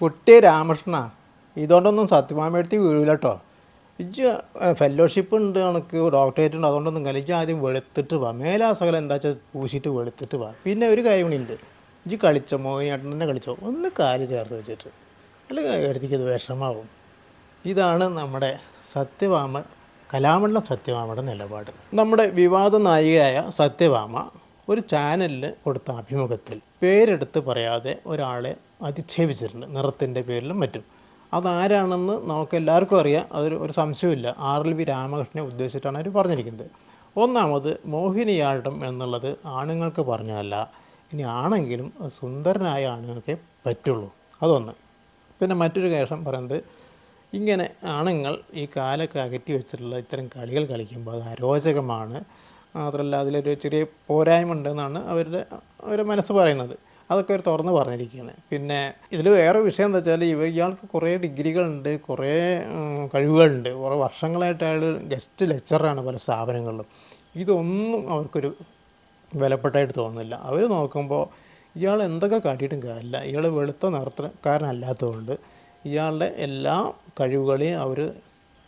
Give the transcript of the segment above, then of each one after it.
കുട്ടി രാമകൃഷ്ണ ഇതുകൊണ്ടൊന്നും സത്യമാമയെടുത്ത് വീഴില്ല കേട്ടോ ഇജ് ഫെല്ലോഷിപ്പ് ഉണ്ട് കണക്ക് ഡോക്ടറേറ്റ് ഉണ്ട്. അതുകൊണ്ടൊന്നും കളിച്ച് ആദ്യം വെളുത്തിട്ട് വാ. മേലാസകലം എന്താ വെച്ചാൽ പൂശിയിട്ട് വെളുത്തിട്ട് വാ. പിന്നെ ഒരു കാര്യം കൂടി ഉണ്ട് ഇജ് കളിച്ചോ മോഹിനിയാട്ടം തന്നെ കളിച്ചോ. ഒന്ന് കാൽ ചേർത്ത് വെച്ചിട്ട്. അല്ലെങ്കിൽ എടുത്തേക്ക് വിഷമാവും. ഇതാണ് നമ്മുടെ സത്യവാമ കലാമണ്ഡലം സത്യവാമയുടെ നിലപാട്. നമ്മുടെ വിവാദ നായികയായ സത്യഭാമ ഒരു ചാനലിൽ കൊടുത്ത അഭിമുഖത്തിൽ പേരെടുത്ത് പറയാതെ ഒരാളെ അധിക്ഷേപിച്ചിട്ടുണ്ട്. നിറത്തിന്റെ പേരിലും മറ്റും. അതാരാണെന്ന് നമുക്ക് എല്ലാവർക്കും അറിയാം. അതൊരു ഒരു സംശയമില്ല ആർ എൽ വി രാമകൃഷ്ണനെ ഉദ്ദേശിച്ചിട്ടാണ് അവർ പറഞ്ഞിരിക്കുന്നത്. ഒന്നാമത് മോഹിനിയാട്ടം എന്നുള്ളത് ആണുങ്ങൾക്ക് പറഞ്ഞതല്ല. ഇനി ആണെങ്കിലും സുന്ദരനായ ആണുങ്ങൾക്കേ പറ്റുള്ളൂ. അതൊന്ന്. പിന്നെ മറ്റൊരു കേസം പറയുന്നത് ഇങ്ങനെ ആണുങ്ങൾ ഈ കാലൊക്കെ അകറ്റി വെച്ചിട്ടുള്ള ഇത്തരം കളികൾ കളിക്കുമ്പോൾ അത് അരോചകമാണ്. മാത്രമല്ല അതിലൊരു ചെറിയ പോരായ്മ ഉണ്ടെന്നാണ് അവരുടെ അവരുടെ മനസ്സ് പറയുന്നത്. അതൊക്കെ അവർ തുറന്ന് പറഞ്ഞിരിക്കുകയാണ് പിന്നെ ഇതിൽ വേറെ വിഷയം എന്താ വെച്ചാൽ ഇവ ഇയാൾക്ക് കുറേ ഡിഗ്രികളുണ്ട് കുറേ കഴിവുകളുണ്ട്. കുറേ വർഷങ്ങളായിട്ട് അയാൾ ഗസ്റ്റ് ലെക്ചറാണ് പല സ്ഥാപനങ്ങളിലും. ഇതൊന്നും അവർക്കൊരു വിലപ്പെട്ടായിട്ട് തോന്നുന്നില്ല. അവർ നോക്കുമ്പോൾ ഇയാൾ എന്തൊക്കെ കാട്ടിയിട്ടും കാര്യമില്ല. ഇയാൾ വെളുത്ത നിറത്തക്കാരനല്ലാത്തതുകൊണ്ട് ഇയാളുടെ എല്ലാ കഴിവുകളെയും അവർ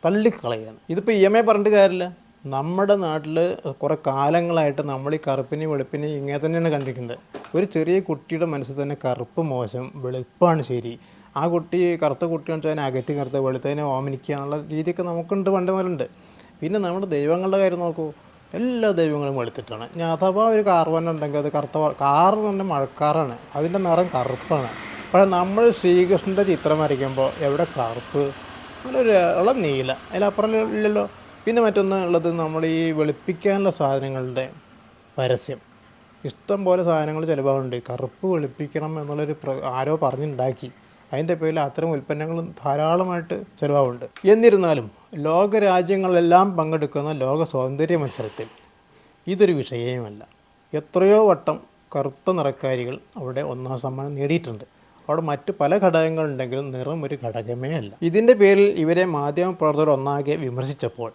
തള്ളിക്കളയാണ്. ഇതിപ്പോൾ ഇ എം ഐ പറഞ്ഞിട്ട് കാര്യമില്ല. നമ്മുടെ നാട്ടിൽ കുറേ കാലങ്ങളായിട്ട് നമ്മൾ ഈ കറുപ്പിനെയും വെളുപ്പിനെയും ഇങ്ങനെ തന്നെയാണ് കണ്ടിരിക്കുന്നത്. ഒരു ചെറിയ കുട്ടിയുടെ മനസ്സിൽ തന്നെ കറുപ്പ് മോശം വെളുപ്പാണ് ശരി. ആ കുട്ടി കറുത്ത കുട്ടിയാണെന്ന് വെച്ചാൽ അതിനെ അകറ്റി കറുത്ത വെളുത്തതിനെ ഓമനിക്കുക എന്നുള്ള രീതിയൊക്കെ നമുക്കുണ്ട് പണ്ട് മുതലുണ്ട്. പിന്നെ നമ്മുടെ ദൈവങ്ങളുടെ കാര്യം നോക്കൂ. എല്ലാ ദൈവങ്ങളും വെളുത്തിട്ടാണ്. ഇനി അഥവാ ഒരു കാർവൻ ഉണ്ടെങ്കിൽ അത് കറുത്ത കാറ് കാർ തന്നെ മഴക്കാറാണ്. അതിന്റെ നിറം കറുപ്പാണ്. പക്ഷേ നമ്മൾ ശ്രീകൃഷ്ണന്റെ ചിത്രം വരയ്ക്കുമ്പോൾ എവിടെ കറുപ്പ്? നല്ലൊരു ഇളം നീല. അതിലപ്പുറം ഇല്ലല്ലോ. പിന്നെ മറ്റൊന്ന് ഉള്ളത് നമ്മൾ ഈ വെളുപ്പിക്കാനുള്ള സാധനങ്ങളുടെ പരസ്യം. ഇഷ്ടം പോലെ സാധനങ്ങൾ ചിലവാകുന്നുണ്ട്. കറുപ്പ് വെളുപ്പിക്കണം എന്നുള്ളൊരു ആരോ പറഞ്ഞുണ്ടാക്കി. അതിന്റെ പേരിൽ അത്തരം ഉൽപ്പന്നങ്ങൾ ധാരാളമായിട്ട് ചിലവാകുന്നുണ്ട്. എന്നിരുന്നാലും ലോകരാജ്യങ്ങളെല്ലാം പങ്കെടുക്കുന്ന ലോക സൗന്ദര്യ മത്സരത്തിൽ ഇതൊരു വിഷയമല്ല. എത്രയോ വട്ടം കറുത്ത നിറക്കാരികൾ അവിടെ ഒന്നാം സമ്മാനം നേടിയിട്ടുണ്ട്. അവിടെ മറ്റ് പല ഘടകങ്ങളുണ്ടെങ്കിലും നിറം ഒരു ഘടകമേ അല്ല. ഇതിന്റെ പേരിൽ ഇവരെ മാധ്യമപ്രവർത്തകർ ഒന്നാകെ വിമർശിച്ചപ്പോൾ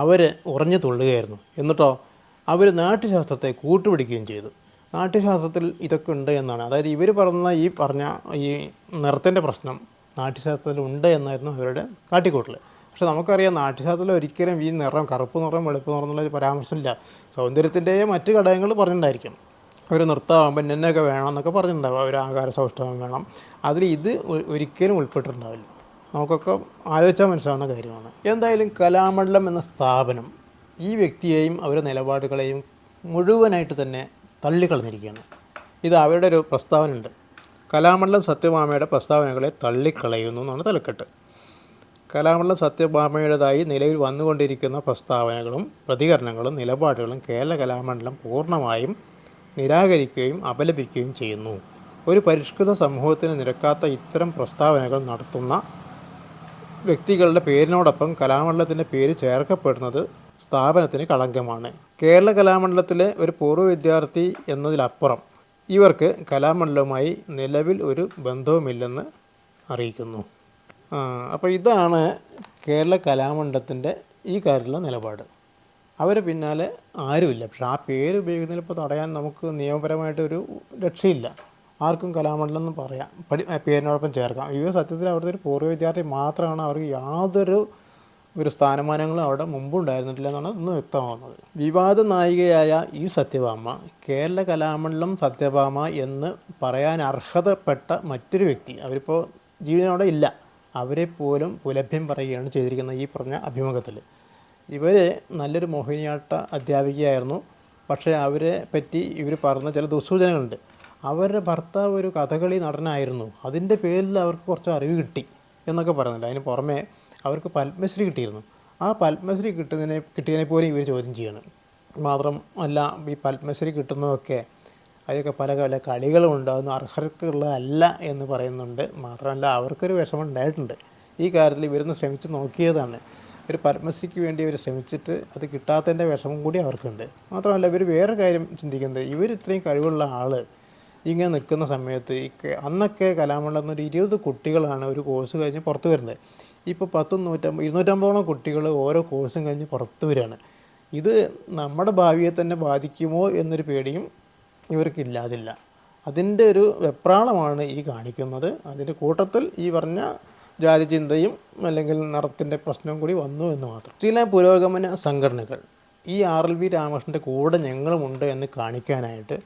അവർ ഉറഞ്ഞു തുള്ളുകയായിരുന്നു. എന്നിട്ടോ അവർ നാട്യശാസ്ത്രത്തെ കൂട്ടുപിടിക്കുകയും ചെയ്തു. നാട്യശാസ്ത്രത്തിൽ ഇതൊക്കെ ഉണ്ട് എന്നാണ്. അതായത് ഇവർ പറഞ്ഞ ഈ പറഞ്ഞ ഈ നിറത്തിന്റെ പ്രശ്നം നാട്യശാസ്ത്രത്തിൽ ഉണ്ട് എന്നായിരുന്നു അവരുടെ കാട്ടിക്കൂട്ടൽ പക്ഷേ നമുക്കറിയാം നാട്യശാസ്ത്രത്തിൽ ഒരിക്കലും ഈ നിറം കറുപ്പ് നിറം വെളുപ്പ് നിറം എന്നുള്ള പരാമർശമില്ല. സൗന്ദര്യത്തിന്റെയും മറ്റ് ഘടകങ്ങൾ പറഞ്ഞിട്ടുണ്ടായിരിക്കും. ഒരു നൃത്തമാകുമ്പോൾ എന്നൊക്കെ വേണം എന്നൊക്കെ പറഞ്ഞിട്ടുണ്ടാവും. ഒരു ആകാര സൗഷ്ഠവം വേണം. അതിൽ ഇത് ഒരിക്കലും ഉൾപ്പെട്ടിട്ടുണ്ടാവില്ല. നമുക്കൊക്കെ ആലോചിച്ചാൽ മനസ്സിലാവുന്ന കാര്യമാണ്. എന്തായാലും കലാമണ്ഡലം എന്ന സ്ഥാപനം ഈ വ്യക്തിയെയും അവരുടെ നിലപാടുകളെയും മുഴുവനായിട്ട് തന്നെ തള്ളിക്കളഞ്ഞിരിക്കുകയാണ്. ഇത് അവരുടെ ഒരു പ്രസ്താവന ഉണ്ട് കലാമണ്ഡലം സത്യഭാമയുടെ പ്രസ്താവനകളെ തള്ളിക്കളയുന്നു എന്നാണ് തലക്കെട്ട്. കലാമണ്ഡലം സത്യഭാമയുടേതായി നിലവിൽ വന്നുകൊണ്ടിരിക്കുന്ന പ്രസ്താവനകളും പ്രതികരണങ്ങളും നിലപാടുകളും കേരള കലാമണ്ഡലം പൂർണമായും നിരാകരിക്കുകയും അപലപിക്കുകയും ചെയ്യുന്നു. ഒരു പരിഷ്കൃത സമൂഹത്തിന് നിരക്കാത്ത ഇത്തരം പ്രസ്താവനകൾ നടത്തുന്ന വ്യക്തികളുടെ പേരിനോടൊപ്പം കലാമണ്ഡലത്തിന്റെ പേര് ചേർക്കപ്പെടുന്നത് സ്ഥാപനത്തിന് കളങ്കമാണ്. കേരള കലാമണ്ഡലത്തിലെ ഒരു പൂർവ വിദ്യാർത്ഥി എന്നതിലപ്പുറം ഇവർക്ക് കലാമണ്ഡലവുമായി നിലവിൽ ഒരു ബന്ധവുമില്ലെന്ന് അറിയിക്കുന്നു. അപ്പോൾ ഇതാണ് കേരള കലാമണ്ഡലത്തിന്റെ ഈ കാര്യത്തിലുള്ള നിലപാട്. അവരെ പിന്നാലെ ആരുമില്ല. പക്ഷെ ആ പേര് ഉപയോഗിക്കുന്നതിൽ ഇപ്പോൾ തടയാൻ നമുക്ക് നിയമപരമായിട്ടൊരു രക്ഷയില്ല. ആർക്കും കലാമണ്ഡലം എന്ന് പറയാം. പഠി പേരിനോടൊപ്പം ചേർക്കാം. ഇവ സത്യത്തിൽ അവിടുത്തെ ഒരു പൂർവ വിദ്യാർത്ഥി മാത്രമാണ് അവർക്ക് യാതൊരു ഒരു സ്ഥാനമാനങ്ങളും അവിടെ മുമ്പുണ്ടായിരുന്നിട്ടില്ല എന്നാണ് ഇന്ന് വ്യക്തമാകുന്നത്. വിവാദ നായികയായ ഈ സത്യഭാമ കേരള കലാമണ്ഡലം സത്യഭാമ എന്ന് പറയാൻ അർഹതപ്പെട്ട മറ്റൊരു വ്യക്തി അവരിപ്പോൾ ജീവനോടെ ഇല്ല. അവരെ പോലും പുലഭ്യം പറയുകയാണ് ചെയ്തിരിക്കുന്നത് ഈ പറഞ്ഞ അഭിമുഖത്തിൽ ഇവർ നല്ലൊരു മോഹിനിയാട്ട അധ്യാപികയായിരുന്നു. പക്ഷേ അവരെ പറ്റി ഇവർ പറഞ്ഞ ചില ദുസ്സൂചനകളുണ്ട്. അവരുടെ ഭർത്താവ് ഒരു കഥകളി നടനായിരുന്നു. അതിന്റെ പേരിൽ അവർക്ക് കുറച്ച് അറിവ് കിട്ടി എന്നൊക്കെ പറയുന്നുണ്ട്. അതിന് പുറമേ അവർക്ക് പത്മശ്രീ കിട്ടിയിരുന്നു. ആ പത്മശ്രീ കിട്ടുന്നതിനെ കിട്ടിയതിനെ പോലും ഇവർ ചോദ്യം ചെയ്യണം. മാത്രം അല്ല ഈ പത്മശ്രീ കിട്ടുന്നതൊക്കെ അതിലൊക്കെ പല പല കളികളുണ്ട്. അതൊന്നും അർഹർക്കുള്ളതല്ല എന്ന് പറയുന്നുണ്ട്. മാത്രമല്ല അവർക്കൊരു വിഷമം ഉണ്ടായിട്ടുണ്ട് ഈ കാര്യത്തിൽ ഇവരൊന്ന് ശ്രമിച്ച് നോക്കിയതാണ്. ഒരു പത്മശ്രീക്ക് വേണ്ടി ഇവർ ശ്രമിച്ചിട്ട് അത് കിട്ടാത്തതിന്റെ വിഷമം കൂടി അവർക്കുണ്ട്. മാത്രമല്ല ഇവർ വേറെ കാര്യം ചിന്തിക്കുന്നത്. ഇവർ ഇത്രയും കഴിവുള്ള ആൾ ഇങ്ങനെ നിൽക്കുന്ന സമയത്ത് ഈ അന്നൊക്കെ കലാമണ്ഡലം ഒരു ഇരുപത് കുട്ടികളാണ് ഒരു കോഴ്സ് കഴിഞ്ഞ് പുറത്ത് വരുന്നത്. ഇപ്പോൾ പത്തും നൂറ്റമ്പത് ഇരുന്നൂറ്റമ്പതോളം കുട്ടികൾ ഓരോ കോഴ്സും കഴിഞ്ഞ് പുറത്ത് വരികയാണ് ഇത് നമ്മുടെ ഭാവിയെ തന്നെ ബാധിക്കുമോ എന്നൊരു പേടിയും ഇവർക്കില്ലാതില്ല അതിന്റെ ഒരു വെപ്രാളമാണ് ഈ കാണിക്കുന്നത്. അതിന്റെ കൂട്ടത്തിൽ ഈ പറഞ്ഞ ജാതി ചിന്തയും അല്ലെങ്കിൽ നിറത്തിന്റെ പ്രശ്നവും കൂടി വന്നു എന്ന് മാത്രം. ചില പുരോഗമന സംഘടനകൾ ഈ ആർ എൽ വി രാമകൃഷ്ണന്റെ കൂടെ ഞങ്ങളുമുണ്ട് എന്ന് കാണിക്കാനായിട്ട്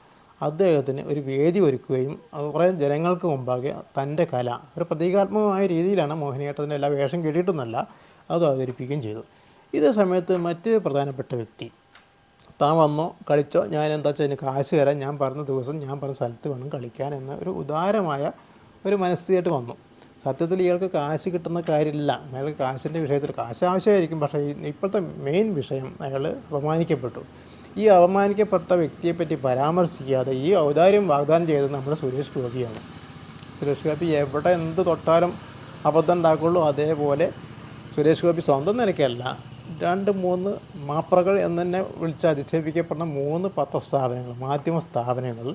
അദ്ദേഹത്തിന് ഒരു വേദി ഒരുക്കുകയും കുറേ ജനങ്ങൾക്ക് മുമ്പാകെ തന്റെ കല ഒരു പ്രതീകാത്മകമായ രീതിയിലാണ് മോഹിനിയാട്ടത്തിന്റെ എല്ലാ വേഷം കേട്ടിട്ടൊന്നല്ല അത് അവതരിപ്പിക്കുകയും ചെയ്തു. ഇതേ സമയത്ത് മറ്റ് പ്രധാനപ്പെട്ട വ്യക്തി താൻ വന്നോ കളിച്ചോ ഞാൻ എന്താ വെച്ചാൽ എനിക്ക് കാശ് തരാം ഞാൻ പറഞ്ഞ ദിവസം ഞാൻ പറഞ്ഞ സ്ഥലത്ത് വേണം കളിക്കാൻ എന്ന ഒരു ഉദാരമായ ഒരു മനസ്സിലായിട്ട് വന്നു. സത്യത്തിൽ ഇയാൾക്ക് കാശ് കിട്ടുന്ന കാര്യമില്ല. അയാൾക്ക് കാശിന്റെ വിഷയത്തിൽ കാശ് ആവശ്യമായിരിക്കും പക്ഷേ ഇപ്പോഴത്തെ മെയിൻ വിഷയം അയാൾ അപമാനിക്കപ്പെട്ടു. ഈ അപമാനിക്കപ്പെട്ട വ്യക്തിയെപ്പറ്റി പരാമർശിക്കാതെ ഈ ഔദാര്യം വാഗ്ദാനം ചെയ്തത് നമ്മുടെ സുരേഷ് ഗോപിയാണ്. സുരേഷ് ഗോപി എവിടെ എന്ത് തൊട്ടാലും അബദ്ധം ഉണ്ടാക്കുള്ളൂ. അതേപോലെ സുരേഷ് ഗോപി സ്വന്തം നിലയ്ക്കല്ല. രണ്ട് മൂന്ന് മാപ്രകൾ എന്ന് തന്നെ വിളിച്ച് അധിക്ഷേപിക്കപ്പെടുന്ന മൂന്ന് പത്രസ്ഥാപനങ്ങൾ മാധ്യമ സ്ഥാപനങ്ങൾ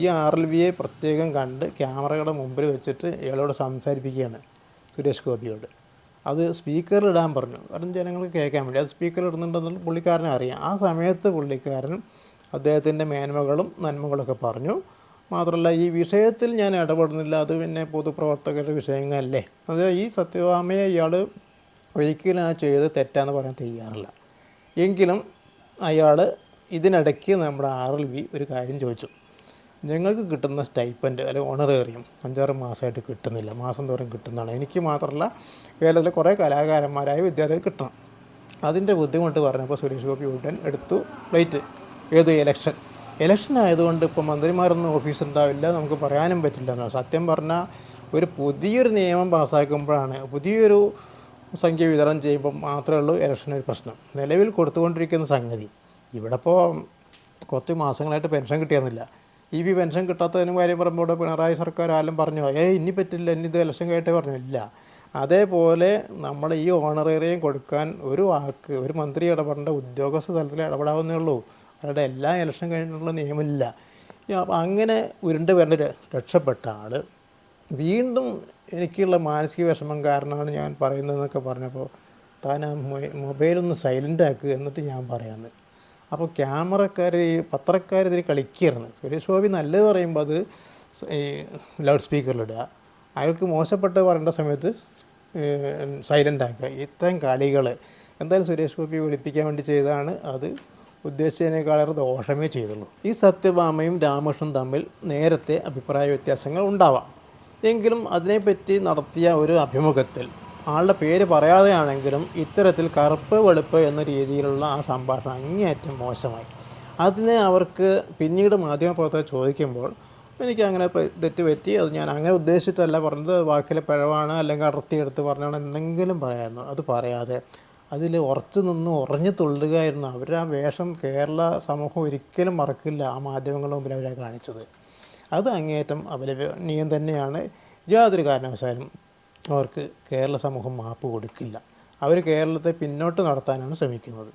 ഈ ആർ എൽ വിയെ പ്രത്യേകം കണ്ട് ക്യാമറകളുടെ മുമ്പിൽ വെച്ചിട്ട് ഇയാളോട് സംസാരിപ്പിക്കുകയാണ് സുരേഷ് ഗോപിയോട്. അത് സ്പീക്കറിൽ ഇടാൻ പറഞ്ഞു. കാരണം ജനങ്ങൾക്ക് കേൾക്കാൻ വേണ്ടി. അത് സ്പീക്കറിൽ ഇടുന്നുണ്ടെന്നുള്ള പുള്ളിക്കാരനെ അറിയാം. ആ സമയത്ത് പുള്ളിക്കാരൻ അദ്ദേഹത്തിന്റെ മേന്മകളും നന്മകളൊക്കെ പറഞ്ഞു. മാത്രമല്ല ഈ വിഷയത്തിൽ ഞാൻ ഇടപെടുന്നില്ല. അത് പിന്നെ പൊതുപ്രവർത്തകരുടെ വിഷയങ്ങളല്ലേ. അത് ഈ സത്യവാമയെ ഇയാൾ ഒരിക്കലും ആ ചെയ്ത് തെറ്റാന്ന് പറയാൻ തയ്യാറില്ല. എങ്കിലും അയാൾ ഇതിനിടയ്ക്ക് നമ്മുടെ ആർ എൽ വി ഒരു കാര്യം ചോദിച്ചു. ഞങ്ങൾക്ക് കിട്ടുന്ന സ്റ്റൈപ്പന്റ് അല്ലെങ്കിൽ ഓണറേറിയം അഞ്ചാറ് മാസമായിട്ട് കിട്ടുന്നില്ല. മാസം തോറും കിട്ടുന്നതാണ്. എനിക്ക് മാത്രമല്ല കേരളത്തിലെ കുറേ കലാകാരന്മാരായ വിദ്യാർത്ഥികൾ കിട്ടണം. അതിന്റെ ബുദ്ധിമുട്ട് പറഞ്ഞപ്പോൾ സുരേഷ് ഗോപി ഉടൻ എടുത്തു പ്ലേറ്റ്. ഏത് ഇലക്ഷൻ ഇലക്ഷൻ ആയതുകൊണ്ട് ഇപ്പോൾ മന്ത്രിമാരൊന്നും ഓഫീസ് ഉണ്ടാവില്ല നമുക്ക് പറയാനും പറ്റില്ല എന്നാണ്. സത്യം പറഞ്ഞാൽ ഒരു പുതിയൊരു നിയമം പാസ്സാക്കുമ്പോഴാണ് പുതിയൊരു സംഖ്യ വിതരണം ചെയ്യുമ്പോൾ മാത്രമേ ഉള്ളൂ ഇലക്ഷൻ ഒരു പ്രശ്നം. നിലവിൽ കൊടുത്തുകൊണ്ടിരിക്കുന്ന സംഗതി. ഇവിടെ ഇപ്പോൾ കുറച്ച് മാസങ്ങളായിട്ട് പെൻഷൻ കിട്ടിയിരുന്നില്ല. ഈ വി പെൻഷൻ കിട്ടാത്തതിന് കാര്യം പറയുമ്പോൾ പിണറായി സർക്കാർ ആരും പറഞ്ഞു ഏ ഇനി പറ്റില്ല ഇനി ഇത് ഇലക്ഷൻ കഴിഞ്ഞിട്ടേ പറഞ്ഞു. ഇല്ല. അതേപോലെ നമ്മൾ ഈ ഓണറേറിയം കൊടുക്കാൻ ഒരു വാക്ക് ഒരു മന്ത്രി ഇടപെടേണ്ട ഉദ്യോഗസ്ഥ തലത്തിൽ ഇടപെടാവുന്നേ ഉള്ളൂ. അവരുടെ എല്ലാ ഇലക്ഷൻ കഴിഞ്ഞിട്ടുള്ള നിയമമില്ല. അങ്ങനെ ഉരുണ്ട് വരേണ്ട രക്ഷപ്പെട്ട ആൾ വീണ്ടും എനിക്കുള്ള മാനസിക വിഷമം കാരണമാണ് ഞാൻ പറയുന്നതെന്നൊക്കെ പറഞ്ഞപ്പോൾ താൻ ആ മൊബൈലൊന്ന് സൈലന്റ് ആക്കുക എന്നിട്ട് ഞാൻ പറയാമെന്ന് അപ്പോൾ ക്യാമറക്കാർ ഈ പത്രക്കാർ ഇതിൽ കളിക്കുകയായിരുന്നു സുരേഷ് ഗോപി നല്ലത് പറയുമ്പോൾ അത് ഈ ലൗഡ് സ്പീക്കറിലിടുക. അയാൾക്ക് മോശപ്പെട്ട് പറയേണ്ട സമയത്ത് സൈലന്റ് ആക്കുക. ഇത്തരം കളികൾ എന്തായാലും സുരേഷ് ഗോപിയെ വിളിപ്പിക്കാൻ വേണ്ടി ചെയ്തതാണ്. അത് ഉദ്ദേശിച്ചതിനേക്കാളേറെ ദോഷമേ ചെയ്തുള്ളൂ. ഈ സത്യഭാമയും രാമകൃഷ്ണനും തമ്മിൽ നേരത്തെ അഭിപ്രായ വ്യത്യാസങ്ങൾ ഉണ്ടാവാം. എങ്കിലും അതിനെപ്പറ്റി നടത്തിയ ഒരു അഭിമുഖത്തിൽ ആളുടെ പേര് പറയാതെയാണെങ്കിലും ഇത്തരത്തിൽ കറുപ്പ് വെളുപ്പ് എന്ന രീതിയിലുള്ള ആ സംഭാഷണം അങ്ങേയറ്റം മോശമായി. അതിനെ അവർക്ക് പിന്നീട് മാധ്യമപ്രവർത്തകർ ചോദിക്കുമ്പോൾ എനിക്ക് അങ്ങനെ തെറ്റ് പറ്റി അത് ഞാൻ അങ്ങനെ ഉദ്ദേശിച്ചിട്ടല്ല പറഞ്ഞത് വാക്കിലെ പിഴവാണ് അല്ലെങ്കിൽ അടർത്തിയെടുത്ത് പറഞ്ഞാണ് എന്തെങ്കിലും പറയായിരുന്നു. അത് പറയാതെ അതിൽ ഉറച്ചു നിന്ന് ഉറഞ്ഞു തുള്ളുകയായിരുന്നു അവർ. ആ വേഷം കേരള സമൂഹം ഒരിക്കലും മറക്കില്ല ആ മാധ്യമങ്ങളുടെ മുമ്പിൽ അവരെ കാണിച്ചത്. അത് അങ്ങേയറ്റം അപലപനീയം തന്നെയാണ്. യാതൊരു കാരണവശാലും അവർക്ക് കേരള സമൂഹം മാപ്പ് കൊടുക്കില്ല. അവർ കേരളത്തെ പിന്നോട്ട് നടത്താനാണ് ശ്രമിക്കുന്നത്.